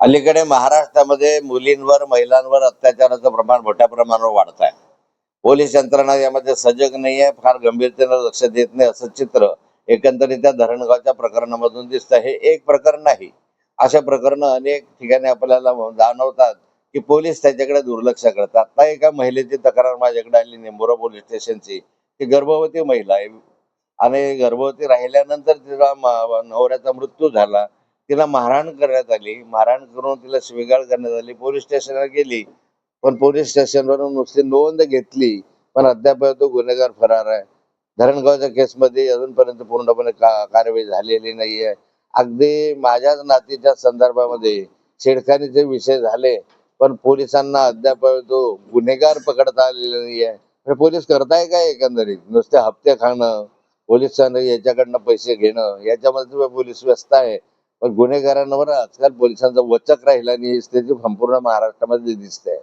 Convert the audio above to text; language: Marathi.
अलीकडे महाराष्ट्रामध्ये मुलींवर महिलांवर अत्याचाराचं प्रमाण मोठ्या प्रमाणावर वाढत आहे. पोलीस यंत्रणा यामध्ये सजग नाही आहे फार गंभीरतेनं लक्ष देत नाही असं चित्र एकंदरीत त्या धरणगावच्या प्रकरणामधून दिसतं हे एक प्रकरण नाही. अशा प्रकरणं अनेक ठिकाणी आपल्याला जाणवतात की पोलीस त्याच्याकडे दुर्लक्ष करतात. आता एका महिलेची तक्रार माझ्याकडे आली निंबोरा पोलीस स्टेशनची की गर्भवती महिला आहे. आणि गर्भवती राहिल्यानंतर तिचा नवऱ्याचा मृत्यू झाला. तिला मारहाण करण्यात आली. मारहाण करून तिला स्वीकार करण्यात आली. पोलीस स्टेशनला गेली. पण पोलीस स्टेशनवरून नुसती नोंद घेतली. पण अद्याप तो गुन्हेगार फरार आहे. धरणगावच्या केसमध्ये अजूनपर्यंत पूर्णपणे का कारवाई झालेली नाहीये. अगदी माझ्याच नातीच्या संदर्भामध्ये छेडखानीचे विषय झाले पण पोलिसांना अद्याप तो गुन्हेगार पकडता आलेला नाहीये. आहे पोलीस करताय काय एकंदरीत? नुसते हप्ते खाणं पोलिसांना याच्याकडनं पैसे घेणं याच्यामध्ये पोलीस व्यस्त आहे. पण गुन्हेगारांवर आजकाल पोलिसांचा वचक राहिला नाही ही स्थिती संपूर्ण महाराष्ट्रामध्ये दिसते